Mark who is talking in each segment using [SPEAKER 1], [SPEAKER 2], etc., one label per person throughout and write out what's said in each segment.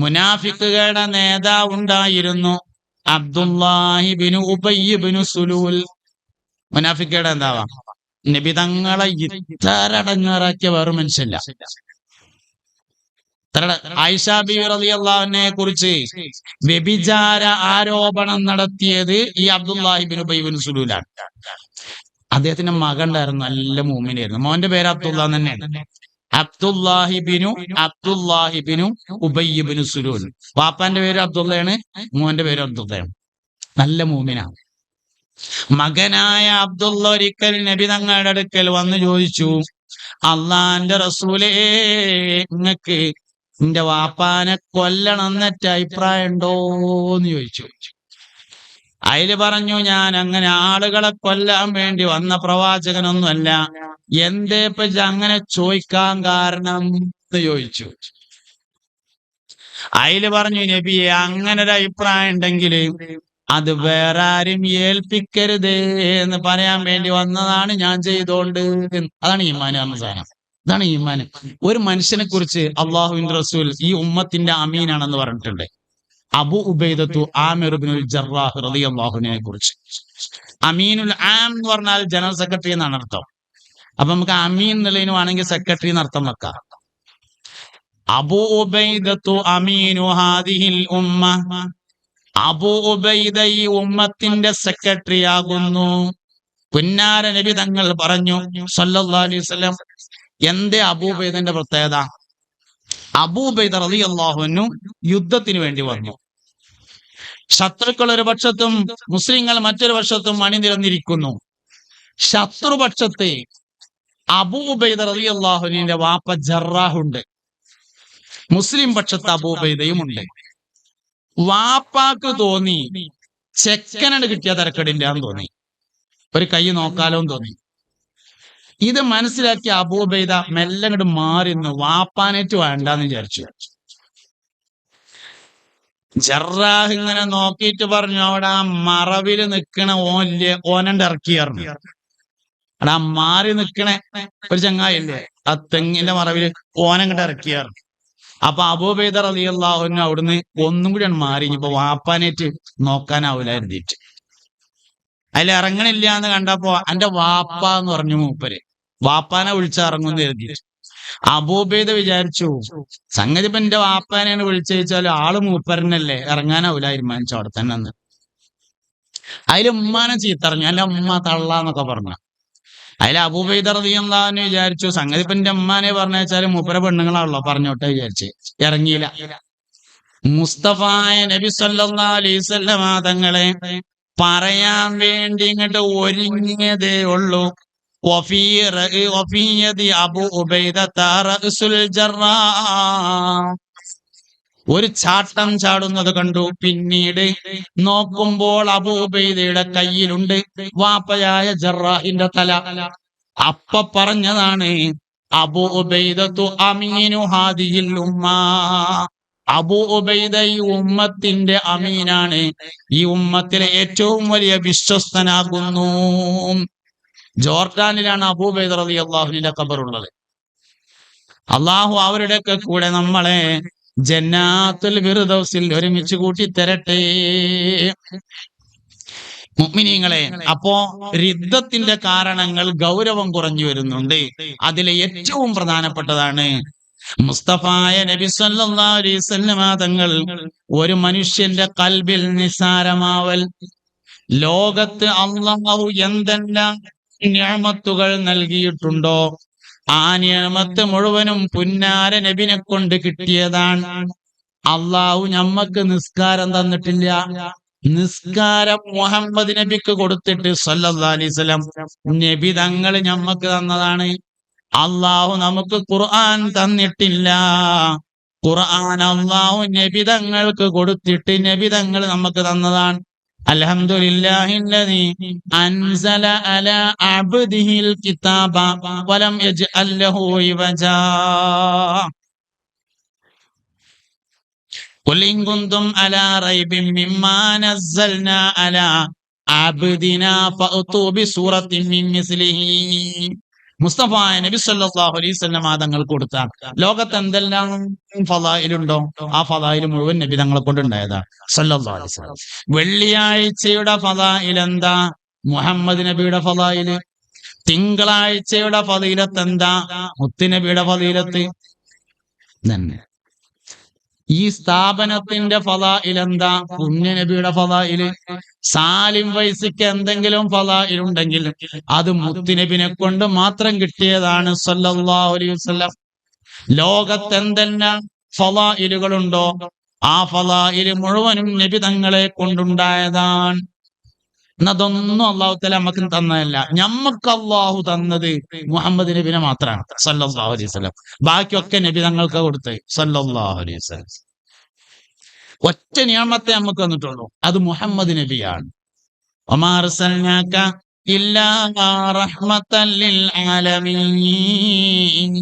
[SPEAKER 1] മുനാഫിക്കുകളുടെ നേതാവ് ഉണ്ടായിരുന്നു അബ്ദുല്ലാഹിബിനു ഉബയ്യബിനു സുലൂൽ. മുനാഫിക്കയുടെ എന്താവാ നബി തങ്ങളെ ഇത്തരടങ്ങാറാക്കിയ വേറെ മനുഷ്യല്ല കുറിച്ച് വ്യഭിചാര ആരോപണം നടത്തിയത് ഈ അബ്ദുല്ലാഹിബിൻ ഉബൈബിൻ സുലൂലാണ്. അദ്ദേഹത്തിന്റെ മകൻ ഉണ്ടായിരുന്നു നല്ല മൂമിനായിരുന്നു മോന്റെ പേര് അബ്ദുല്ലാന്ന് തന്നെയാണ്. അബ്ദുല്ലാഹിബിനു അബ്ദുല്ലാഹിബിനു ഉബയ്യബിനു സുലൂൽ. വാപ്പാന്റെ പേര് അബ്ദുള്ളയാണ് മോന്റെ പേര് അബ്ദുള്ളയാണ്. നല്ല മൂമിനാണ് മകനായ അബ്ദുള്ള ഒരിക്കൽ നബി തങ്ങളുടെ അടുക്കൽ വന്ന് ചോദിച്ചു അള്ളാന്റെ റസൂലേ നിങ്ങക്ക് നിന്റെ വാപ്പാനെ കൊല്ലണം എന്നിട്ട് അഭിപ്രായം ഉണ്ടോന്ന് ചോദിച്ചു. അതിൽ പറഞ്ഞു ഞാൻ അങ്ങനെ ആളുകളെ കൊല്ലാൻ വേണ്ടി വന്ന പ്രവാചകനൊന്നുമല്ല. എന്തേ പറ്റി അങ്ങനെ ചോദിക്കാൻ കാരണം? എന്ന് ചോദിച്ചു. അയിൽ പറഞ്ഞു നബിയെ അങ്ങനെ ഒരു അഭിപ്രായം ഉണ്ടെങ്കിൽ അത് വേറെ ആരും ഏൽപ്പിക്കരുത് എന്ന് പറയാൻ വേണ്ടി വന്നതാണ് ഞാൻ ചെയ്തോണ്ട്. അതാണ് ഈമാൻ എന്ന സാധനം. ഇതാണ് ഈമാൻ. ഒരു മനുഷ്യനെ കുറിച്ച് അള്ളാഹുവിൻ റസൂൽ ഈ ഉമ്മത്തിന്റെ അമീനാണെന്ന് പറഞ്ഞിട്ടുണ്ട്. അബു ഉബൈദത്തു ആമിർബിനുൽ ജറാഹ് ജറാഹ് റളിയല്ലാഹുവിനെ കുറിച്ച് അമീനുൽ ആം എന്ന് പറഞ്ഞാൽ ജനറൽ സെക്രട്ടറി എന്നാണ് അർത്ഥം. അപ്പൊ നമുക്ക് അമീൻ എന്നുള്ളതിന് വേണമെങ്കിൽ സെക്രട്ടറി എന്ന് അർത്ഥം വെക്കാം. അബു ഉബൈദത്തു അമീനു ഹാദിഹിൽ ഉമ്മ. അബു ഉബൈദ ഈ ഉമ്മത്തിന്റെ സെക്രട്ടറി ആകുന്നു. പുന്നാര നബി തങ്ങൾ പറഞ്ഞു സല്ലല്ലാഹു അലൈഹി വസല്ലം എന്തേ അബൂബൈദന്റെ പ്രത്യേകത? അബൂബൈദ അള്ളാഹുവിനു യുദ്ധത്തിന് വേണ്ടി വന്നു. ശത്രുക്കൾ ഒരു പക്ഷത്തും മുസ്ലിങ്ങൾ മറ്റൊരു പക്ഷത്തും അണിനിരന്നിരിക്കുന്നു ശത്രുപക്ഷത്തെ അബൂബൈദ അള്ളാഹുനിന്റെ വാപ്പ ജറാഹുണ്ട്. മുസ്ലിം പക്ഷത്ത് അബൂബൈദയും ഉണ്ട് വാപ്പാക്ക് തോന്നി ചെക്കനട് കിട്ടിയ തരക്കടിന്റെ തോന്നി. ഒരു കൈ നോക്കാലോ തോന്നി. ഇത് മനസ്സിലാക്കിയ അബൂബൈദ മെല്ലെ അങ്ങോട്ട് മാറി നിന്ന് വാപ്പാനേറ്റ് വേണ്ടെന്ന് വിചാരിച്ചു. ജറാഹ് ഇങ്ങനെ നോക്കിയിട്ട് പറഞ്ഞു അവിടെ ആ മറവിൽ നിക്കണ ഓല്ലേ ഓനണ്ട് ഇറക്കിയറിഞ്ഞു അവിടെ ആ മാറി നിക്കണ. ഒരു ചങ്ങായില്ലേ? ആ തെങ്ങിന്റെ മറവിൽ ഓനങ്ങോട്ട് ഇറക്കിയറിഞ്ഞു അപ്പൊ അബൂബൈദർ അലി അവിടുന്ന് ഒന്നും കൂടിയാണ് മാറി. ഇനിയിപ്പോ വാപ്പാനേറ്റ് നോക്കാനാവൂലായിരുന്നിട്ട് അതിൽ ഇറങ്ങണില്ല എന്ന് കണ്ടപ്പോ എന്റെ വാപ്പ എന്ന് പറഞ്ഞു മൂപ്പര്. വാപ്പാനെ വിളിച്ചിറങ്ങുമെന്ന് കരുതി. അബൂബേദ വിചാരിച്ചു സംഗതി ഇപ്പൊ എന്റെ വാപ്പാനെയാണ് വിളിച്ചയച്ചാലും ആൾ മൂപ്പരനല്ലേ ഇറങ്ങാനാവൂല തീരുമാനിച്ചു അവിടെ തന്നെ അന്ന് അതിൽ ഉമ്മാനെ ചീത്തറിഞ്ഞു അല്ല ഉമ്മ തള്ളാന്നൊക്കെ പറഞ്ഞു. അതിൽ അബൂബൈദർ റളിയല്ലാഹു വിചാരിച്ചു സംഗതി ഇപ്പൊ എന്റെ ഉമ്മാനെ പറഞ്ഞാൽ മൂപ്പര പെണ്ണുങ്ങളാണല്ലോ പറഞ്ഞോട്ടെ വിചാരിച്ച്. ഇറങ്ങിയില്ല. മുസ്തഫായ നബി വസല്ലമ തങ്ങളെ പറയാൻ വേണ്ടി ഇങ്ങോട്ട് ഒരുങ്ങിയതേ ഉള്ളൂ. വഫീ رأي وفي الجراح ഒരു ചാട്ടം ചാടുന്നത് കണ്ടു. പിന്നീട് നോക്കുമ്പോൾ അബൂബൈദയുടെ കയ്യിലുണ്ട് വാപ്പയായ ജറാഹിന്റെ തല. അപ്പ പറഞ്ഞതാണ് അബൂബൈദത്തു അമീനു ഹാദിയിൽ ഉമ്മ. അബൂബൈദ ഈ ഉമ്മത്തിന്റെ അമീനാണ്. ഈ ഉമ്മത്തിലെ ഏറ്റവും വലിയ വിശ്വസ്തനാകുന്നു. ജോർഡാനിലാണ് അബൂബൈദർ അലി അള്ളാഹുവിന്റെ ഖബറുള്ളത്. അള്ളാഹു അവരുടെയൊക്കെ കൂടെ നമ്മളെ ജന്നാത്തുൽ ഫിർദൗസിൽ ഒരുമിച്ച് കൂട്ടി തരട്ടെ മുഅ്മിനീങ്ങളെ അപ്പോ രിദ്ധത്തിന്റെ കാരണങ്ങൾ ഗൗരവം കുറഞ്ഞു വരുന്നുണ്ട്. അതിലെ ഏറ്റവും പ്രധാനപ്പെട്ടതാണ് മുസ്തഫായ നബി തങ്ങൾ ഒരു മനുഷ്യന്റെ കൽബിൽ നിസാരമാവൽ ലോകത്ത് അള്ളാഹു എന്തെല്ലാം ഞാമത്തുകൾ നൽകിയിട്ടുണ്ടോ? ആ ഞാമത്ത് മുഴുവനും പുന്നാര നബിനെ കൊണ്ട് കിട്ടിയതാണ്. അള്ളാഹു ഞമ്മക്ക് നിസ്കാരം തന്നിട്ടില്ല. നിസ്കാരം മുഹമ്മദ് നബിക്ക് കൊടുത്തിട്ട് സല്ലാസ്ലം നബി തങ്ങൾ ഞമ്മക്ക് തന്നതാണ്. അള്ളാഹു നമുക്ക് ഖുർആൻ തന്നിട്ടില്ല. ഖുർആൻ അള്ളാഹു നബി തങ്ങൾക്ക് കൊടുത്തിട്ട് നബി തങ്ങൾ നമുക്ക് തന്നതാണ്. الحمد لله الذي أنزل على عبده الكتاب ولم يجعل له عوجا قل إن كنتم على ريب مما نزلنا على عبدنا فأتوا بسورة من مثله മുസ്തഫായ നബി സല്ലല്ലാഹു അലൈഹി വസല്ലം തങ്ങൾ കൊടുത്ത ലോകത്ത് എന്തെല്ലാം ഫലായിലുണ്ടോ? ആ ഫലായിൽ മുഴുവൻ നബി തങ്ങളെ കൊണ്ട് ഉണ്ടായതാണ് സല്ലല്ലാഹു അലൈഹി വസല്ലം. വെള്ളിയാഴ്ചയുടെ ഫലായിൽ എന്താ മുഹമ്മദ് നബിയുടെ ഫലായിൽ. തിങ്കളാഴ്ചയുടെ ഫലീലത്ത് എന്താ മുത്തുനബിയുടെ ഫലീലത്ത്. തന്നെ ഈ സ്ഥാപനത്തിന്റെ ഫലായിൽ എന്താ പുണ്യനബിയുടെ ഫലായിൽ സാലിം വൈസിക്ക് എന്തെങ്കിലും ഫലായിലുണ്ടെങ്കിൽ അത് മുത്തുനബിനെ കൊണ്ട് മാത്രം കിട്ടിയതാണ് സല്ലല്ലാഹു അലൈഹി വസല്ലം. ലോകത്ത് എന്തെല്ലാം ഫലായിലുകളുണ്ടോ? ആ ഫലായിൽ മുഴുവനും നബി തങ്ങളെ കൊണ്ടുണ്ടായതാണ്. എന്നതൊന്നും അള്ളാഹു തല നമുക്ക് തന്നതല്ല. ഞമ്മക്ക് അള്ളാഹു തന്നത് മുഹമ്മദ് നബിനെ മാത്രമാണ് സല്ലാഹു അലൈഹി സ്വലം ബാക്കിയൊക്കെ നബി തങ്ങൾക്ക് കൊടുത്ത് സല്ലാഹു അലൈഹി സ്വലം ഒറ്റ നിയമത്തെ നമുക്ക് വന്നിട്ടുള്ളൂ അത് മുഹമ്മദ് നബിയാണ്. ഒമാർ ഇല്ലാ റഹ്മത്തല്ലിൽ ആലമീൻ.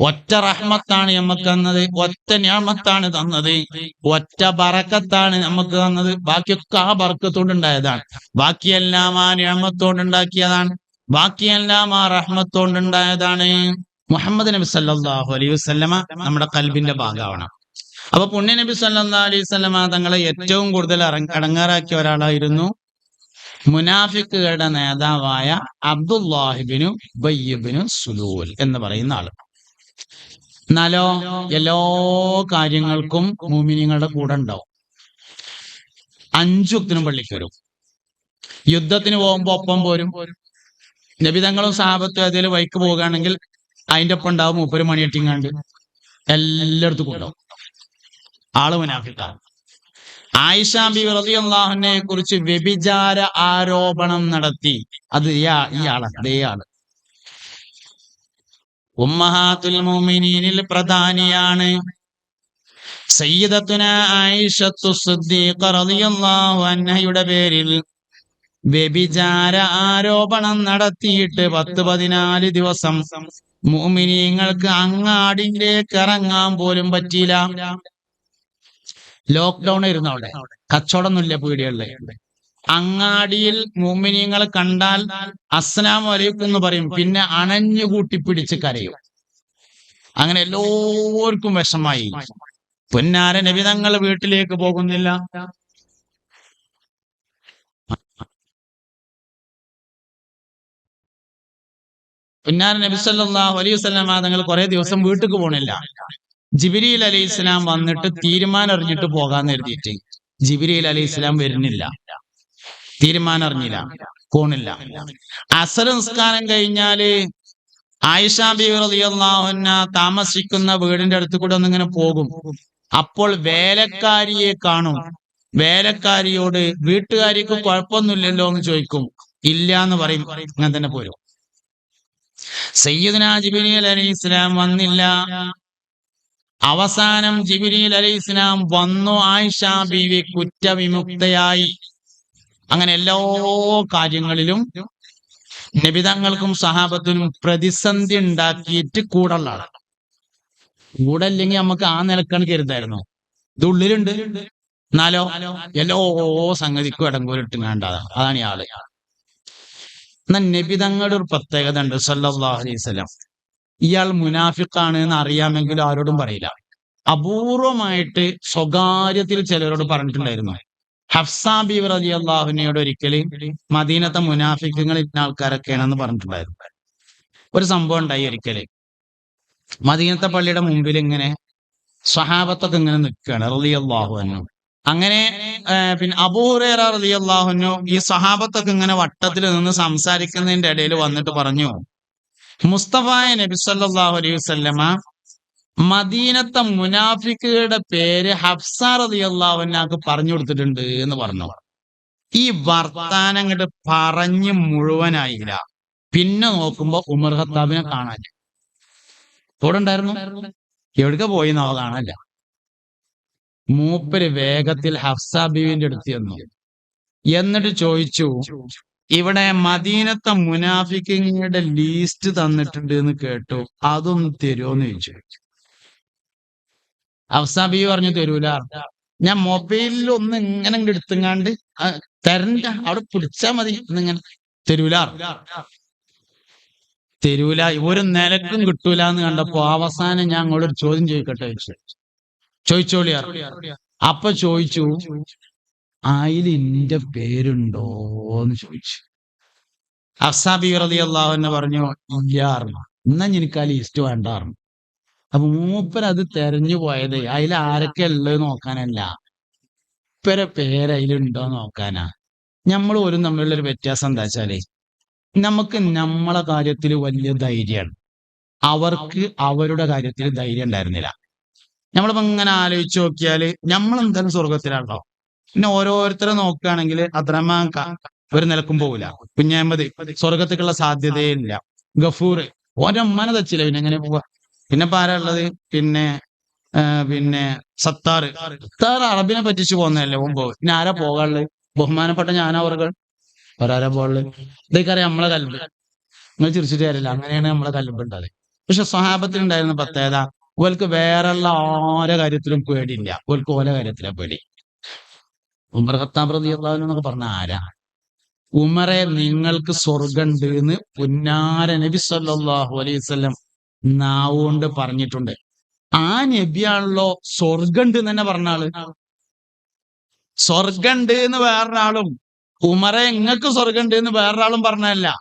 [SPEAKER 1] ഒറ്റ റഹ്മത്താണ് നമുക്ക് തന്നത് ഒറ്റ ഞാമത്താണ് തന്നത് ഒറ്റ ബറക്കത്താണ് നമുക്ക് തന്നത്. ബാക്കിയൊക്കെ ആ ബറക്കത്തോണ്ടുണ്ടായതാണ്. ബാക്കിയെല്ലാം ആ ഞാമത്തോണ്ടുണ്ടാക്കിയതാണ്. ബാക്കിയെല്ലാം ആ റഹ്മത്തോണ്ടുണ്ടായതാണ്. മുഹമ്മദ് നബി സല്ലാഹു അലൈഹി വസല്ലമ നമ്മുടെ കൽബിന്റെ ഭാഗമാണ്. അപ്പൊ പുണ്യ നബി സല്ലാ അലൈഹി വസല്ലമ തങ്ങളെ ഏറ്റവും കൂടുതൽ അടങ്ങാറാക്കിയ ഒരാളായിരുന്നു മുനാഫിക്കുകളുടെ നേതാവായ അബ്ദുല്ലാഹിബിനു ബയ്യബിനു സുലൂൽ എന്ന് പറയുന്ന ആൾ. എന്നാലോ എല്ലാ കാര്യങ്ങൾക്കും മൂമിനിങ്ങളുടെ കൂടെ ഉണ്ടാവും. അഞ്ചുക്തിനും പള്ളിക്ക് വരും. യുദ്ധത്തിന് പോകുമ്പോ ഒപ്പം പോരും. നബിതങ്ങളും സാപത്തും ഏതെങ്കിലും വൈക്ക് പോകുകയാണെങ്കിൽ അതിന്റെ ഒപ്പം ഉണ്ടാവും മൂപ്പര് മണിയെട്ടിങ്ങാണ്ട്. എല്ലായിടത്തും കൊണ്ടുപോകും ആൾ മുനാഫിക്കാണ്. ആയിഷാബി ബി റളിയല്ലാഹുവിനെ കുറിച്ച് വ്യഭിചാര ആരോപണം നടത്തി. അത് ഈ ആളാണ് അതേ ആൾ. ഉമ്മഹാത്തുൽ മുഅ്മിനീനിൽ പ്രധാനിയാണ്. സയ്യിദത്തുന ആയിഷത്തു സിദ്ദീഖ റളിയല്ലാഹു അൻഹയുടെ പേരിൽ വ്യഭിചാര ആരോപണം നടത്തിയിട്ട് പത്ത് പതിനാല് ദിവസം മുഅ്മിനീങ്ങൾക്ക് അങ്ങാടിയിലേക്ക് ഇറങ്ങാൻ പോലും പറ്റിയില്ല. ലോക്ക്ഡൌൺ ആയിരുന്നു അവിടെ. കച്ചവടമൊന്നുമില്ല പീടികളിൽ അങ്ങാടിയിൽ മുഅ്മിനീങ്ങളെ കണ്ടാൽ അസ്സലാം വലൈക്കും എന്ന് പറയും. പിന്നെ അണഞ്ഞു കൂട്ടി പിടിച്ച് കരയും. അങ്ങനെ എല്ലാവർക്കും വിഷമായി. പൊന്നാര നബി തങ്ങൾ വീട്ടിലേക്ക് പോകുന്നില്ല. പൊന്നാര നബി സല്ലല്ലാഹു അലൈഹി തങ്ങൾ കുറെ ദിവസം വീട്ടിക്ക് പോണില്ല. ജിബിരിയിൽ അലൈഹി ഇസ്ലാം വന്നിട്ട് തീരുമാനം അറിഞ്ഞിട്ട് പോകാന്ന് എഴുതിയിട്ട് ജിബിരിയിൽ അലൈഹി ഇസ്ലാം വരുന്നില്ല. തീരുമാനം അറിഞ്ഞില്ല പോണില്ല. അസർ നിസ്കാരം കഴിഞ്ഞാൽ ആയിഷ ബി റളിയല്ലാഹുന്ന താമസിക്കുന്ന വീടിന്റെ അടുത്ത് കൂടെ ഒന്നിങ്ങനെ പോകും. അപ്പോൾ വേലക്കാരിയെ കാണും. വേലക്കാരിയോട് വീട്ടുകാരിക്ക് കുഴപ്പമൊന്നുമില്ലല്ലോ എന്ന് ചോദിക്കും. ഇല്ല എന്ന് പറയും. അങ്ങനെ തന്നെ പോരും. സയ്യിദ്ന ജിബ്രീൽ അലൈഹിസ്സലാം വന്നില്ല. അവസാനം ജിബ്രീൽ അലൈഹിസ്സലാം വന്നു ആയിഷാ ബീവി കുറ്റവിമുക്തയായി. അങ്ങനെ എല്ലാ കാര്യങ്ങളിലും നബിതങ്ങൾക്കും സഹാബത്തിനും പ്രതിസന്ധി ഉണ്ടാക്കിയിട്ട് കൂടുള്ള ആളാണ് കൂടെ അല്ലെങ്കിൽ നമുക്ക് ആ നിലക്കാണ് കരുതായിരുന്നു. ഇത് ഉള്ളിലുണ്ട്. എന്നാലോ എല്ലോ സംഗതിക്കും ഇടങ്കോലിട്ടുങ്ങാണ്ടതാണ് അതാണ് ഈ ആൾ. എന്നാൽ നബിതങ്ങളുടെ ഒരു പ്രത്യേകത ഉണ്ട്. സല്ലല്ലാഹു അലൈഹി വസല്ലം. ഇയാൾ മുനാഫിക്കാണ് എന്ന് അറിയാമെങ്കിലും ആരോടും പറയില്ല. അപൂർവമായിട്ട് സ്വകാര്യത്തിൽ ചിലരോട് പറഞ്ഞിട്ടുണ്ടായിരുന്നു. ഹഫ്സാ ബി റലി അള്ളാഹുനയോട് ഒരിക്കലും മദീനത്തെ മുനാഫിക്കങ്ങൾ ഇന്ന ആൾക്കാരൊക്കെയാണെന്ന് പറഞ്ഞിട്ടുണ്ടായിരുന്നു. ഒരു സംഭവം ഉണ്ടായി ഒരിക്കൽ. മദീനത്തെ പള്ളിയുടെ മുമ്പിൽ ഇങ്ങനെ സ്വഹാബത്തൊക്കെ ഇങ്ങനെ നിൽക്കുകയാണ് റലി അള്ളാഹുനു അങ്ങനെ പിന്നെ അബൂഹുറേറ റലി അള്ളാഹുനു ഈ സ്വഹാബത്തൊക്കെ ഇങ്ങനെ വട്ടത്തിൽ നിന്ന് സംസാരിക്കുന്നതിന്റെ ഇടയിൽ വന്നിട്ട് പറഞ്ഞു മുസ്തഫായ നബി സല്ലല്ലാഹു അലൈഹി വസല്ലമ മദീനത്തെ മുനാഫിക്കുകളുടെ പേര് ഹഫ്സ റളിയല്ലാഹു അൻഹാക്ക് പറഞ്ഞു കൊടുത്തിട്ടുണ്ട് എന്ന് പറഞ്ഞു. ഈ വർത്താനം അങ്ങോട്ട് പറഞ്ഞു മുഴുവനായില്ല. പിന്നെ നോക്കുമ്പോ ഉമർ ഹത്താബിനെ കാണാൻ കൂടെ ഉണ്ടായിരുന്നു എവിടേക്ക് പോയി എന്നോ കാണാനില്ല. മൂപ്പര് വേഗത്തിൽ ഹഫ്സ ബീവിന്റെ അടുത്ത് ചെന്നു. എന്നിട്ട് ചോദിച്ചു ഇവിടെ മദീനത്തെ മുനാഫിക്കിങ്ങളുടെ ലീസ്റ്റ് തന്നിട്ടുണ്ട് എന്ന് കേട്ടു. അതൊന്ന് തരുമോന്ന് ചോദിച്ചു. അവസാബി പറഞ്ഞു തരൂല. ഞാൻ മൊബൈലിൽ ഒന്ന് ഇങ്ങനെ എടുത്തുങ്ങാണ്ട് തരണ്ട. അവിടെ പിടിച്ചാ മതി. എന്നിങ്ങനെ തരൂല. തരൂല. ഒരു നിലക്കും കിട്ടൂല എന്ന് കണ്ടപ്പോ അവസാനം ഞാൻ അങ്ങോട്ടൊരു ചോദ്യം ചോദിക്കട്ടെ ചോദിച്ചു. ചോദിച്ചോളിയാർ അപ്പൊ ചോദിച്ചു അതിൽ എന്റെ പേരുണ്ടോ എന്ന് ചോദിച്ചു അസാബി റതി അള്ളാഹു അള്ളാഹുവിനെ പറഞ്ഞു ഇല്ലാർന്നു എന്നാ ഞാൻ ആ ലിസ്റ്റ് വേണ്ടാറുന്നു അപ്പൊ മൂപ്പർ അത് തെരഞ്ഞു പോയത്. അതിൽ ആരൊക്കെ ഉള്ളത് നോക്കാനല്ല. ഇപ്പരെ പേര് അതിലുണ്ടോ നോക്കാനാ. നമ്മൾ ഒരു തമ്മിലുള്ള ഒരു വ്യത്യാസം എന്താ വെച്ചാലേ നമുക്ക് നമ്മളെ കാര്യത്തിൽ വലിയ ധൈര്യമാണ് അവർക്ക് അവരുടെ കാര്യത്തിൽ ധൈര്യം ഉണ്ടായിരുന്നില്ല. നമ്മളിപ്പോ ഇങ്ങനെ ആലോചിച്ച് നോക്കിയാൽ നമ്മൾ എന്തായാലും സ്വർഗത്തിലാണല്ലോ പിന്നെ ഓരോരുത്തരെ നോക്കുകയാണെങ്കിൽ അത്രമാ ഒരു നിലക്കും പോകില്ല കുഞ്ഞാമ്പതി സ്വർഗത്തേക്കുള്ള സാധ്യതയില്ല ഗഫൂർ ഒരമ്മനെ തച്ചില്ല പിന്നെ എങ്ങനെ പോവാ? പിന്നെ ആരാ ഉള്ളത്? പിന്നെ പിന്നെ സത്താറ് സത്താർ അറബിനെ പറ്റിച്ചു പോകുന്നതല്ലേ മുമ്പ്? പിന്നെ ആരാ പോകാനുള്ളത്? ബഹുമാനപ്പെട്ട ഞാനവർകൾ ഒരാരാ പോകാനുള്ളത്? ഇതൊക്കെ അറിയാം നമ്മളെ കൽബ്. നിങ്ങൾ ചിരിച്ചിട്ട് കാര്യമില്ല. അങ്ങനെയാണ് നമ്മളെ കൽബ് ഉണ്ടായത് പക്ഷെ സ്വഹാബത്തിൽ ഉണ്ടായിരുന്ന പ്രത്യേകത ഓൽക്ക് വേറെയുള്ള ആരെ കാര്യത്തിലും പേടിയില്ല. ഓൽക്ക് ഓരോ കാര്യത്തിലാ പേടി. ഉമർ ഖത്താബ് എന്നൊക്കെ പറഞ്ഞ ആരാ? ഉമറെ നിങ്ങൾക്ക് സ്വർഗണ്ട് എന്ന് പുന്നാര നബി സല്ലല്ലാഹു അലൈഹി വസല്ലം നാവുകൊണ്ട് പറഞ്ഞിട്ടുണ്ട്. ആ നബിയാണല്ലോ സ്വർഗണ്ട് എന്ന് തന്നെ പറഞ്ഞ ആൾ. സ്വർഗണ്ട് എന്ന് വേറൊരാളും ഉമറെ എങ്ങക്ക് സ്വർഗണ്ട് എന്ന് വേറൊരാളും പറഞ്ഞതല്ല.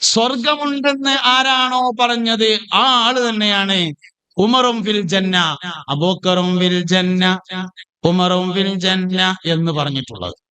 [SPEAKER 1] സ്വർഗമുണ്ടെന്ന് ആരാണോ പറഞ്ഞത്? ആ ആൾ തന്നെയാണ്. ഉമറും ഫിൽ ജന്ന അബോക്കറും ഫിൽ ജന്ന ഉമറും ഫിൽ ജന്ന എന്ന് പറഞ്ഞിട്ടുള്ളത്.